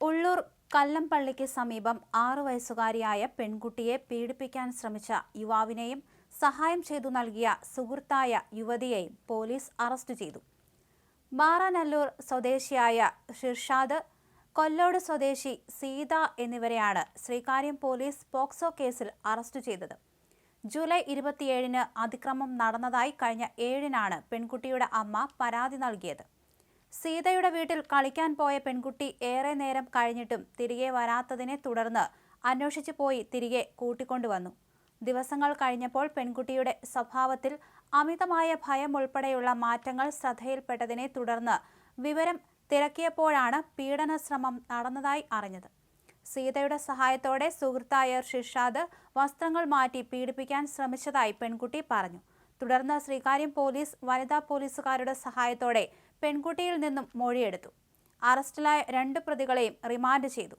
ഉള്ളൂർ കല്ലംപള്ളിക്ക് സമീപം ആറു വയസ്സുകാരിയായ പെൺകുട്ടിയെ പീഡിപ്പിക്കാൻ ശ്രമിച്ച യുവാവിനെയും സഹായം ചെയ്തു നൽകിയ സുഹൃത്തായ യുവതിയെയും പോലീസ് അറസ്റ്റ് ചെയ്തു. ബാറാനല്ലൂർ സ്വദേശിയായ ഷിർഷാദ് കൊല്ലോട് സ്വദേശി സീത എന്നിവരെയാണ് ശ്രീകാര്യം പോലീസ് പോക്സോ കേസിൽ അറസ്റ്റ് ചെയ്തത്. ജൂലൈ ഇരുപത്തിയേഴിന് അതിക്രമം നടന്നതായി കഴിഞ്ഞ ഏഴിനാണ് പെൺകുട്ടിയുടെ അമ്മ പരാതി നൽകിയത്. സീതയുടെ വീട്ടിൽ കളിക്കാൻ പോയ പെൺകുട്ടി ഏറെ നേരം കഴിഞ്ഞിട്ടും തിരികെ വരാത്തതിനെ തുടർന്ന് അന്വേഷിച്ചു പോയി തിരികെ കൂട്ടിക്കൊണ്ടുവന്നു ദിവസങ്ങൾ കഴിഞ്ഞപ്പോൾ പെൺകുട്ടിയുടെ സ്വഭാവത്തിൽ അമിതമായ ഭയം ഉൾപ്പെടെയുള്ള മാറ്റങ്ങൾ ശ്രദ്ധയിൽപ്പെട്ടതിനെ തുടർന്ന് വിവരം തിരക്കിയപ്പോഴാണ് പീഡന ശ്രമം നടന്നതായി അറിഞ്ഞത്. സീതയുടെ സഹായത്തോടെ സുഹൃത്തായ ഷിഷാദ് വസ്ത്രങ്ങൾ മാറ്റി പീഡിപ്പിക്കാൻ ശ്രമിച്ചതായി പെൺകുട്ടി പറഞ്ഞു. തുടർന്ന് ശ്രീകാര്യം പോലീസ് വനിതാ പോലീസുകാരുടെ സഹായത്തോടെ പെൺകുട്ടിയിൽ നിന്നും മൊഴിയെടുത്തു. അറസ്റ്റിലായ രണ്ട് പ്രതികളെയും റിമാൻഡ് ചെയ്തു.